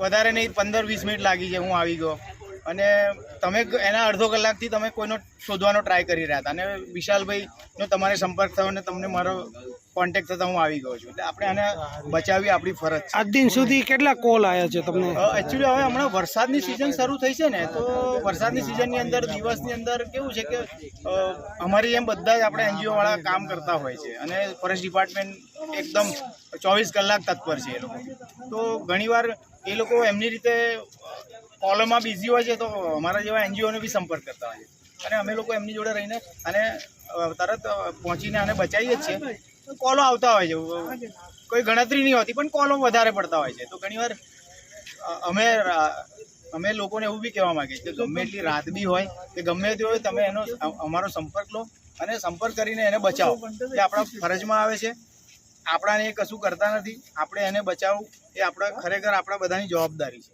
વધારે નહીં, પંદર, વીસ મિનિટ લાગી છે, હું આવી ગયો. અને તમે એના અડધો કલાકથી તમે કોઈનો શોધવાનો ટ્રાય કરી રહ્યા હતા. અને વિશાલભાઈનો તમારે સંપર્ક થયો અને તમને મારો કોન્ટેક્ટ થતાં હું આવી ગયો છું. એટલે આપણે આને બચાવી આપણી ફરજ છે. આજ દિન સુધી કેટલા કોલ આવ્યા છે તમને? એકચ્યુઅલી હવે હમણાં વરસાદની સિઝન શરૂ થઈ છે ને તો વરસાદની સિઝનની અંદર દિવસની અંદર કેવું છે કે અમારી એમ બધા જ આપણે એનજીઓવાળા કામ કરતા હોય છે. અને ફોરેસ્ટ ડિપાર્ટમેન્ટ એકદમ ચોવીસ કલાક તત્પર છે એ લોકો. તો ઘણીવાર એ લોકો એમની રીતે કોલોમાં બિઝી હોય છે તો અમારા જેવા એનજીઓને બી સંપર્ક કરતા હોય છે. અને અમે લોકો એમની જોડે રહીને અને તરત પહોંચીને આને બચાવીએ જ છીએ. કોલો આવતા હોય છે. કોઈ ગણતરી નહીં હોતી, પણ કોલો વધારે પડતા હોય છે. તો ઘણીવાર અમે અમે લોકોને એવું બી કહેવા માંગીએ કે ગમે એટલી રાત બી હોય, કે ગમે તે હોય તમે એનો અમારો સંપર્ક લો અને સંપર્ક કરીને એને બચાવો. એ આપણા ફરજમાં આવે છે. આપણાને એ કશું કરતા નથી. આપણે એને બચાવવું એ આપણા, ખરેખર આપણા બધાની જવાબદારી છે.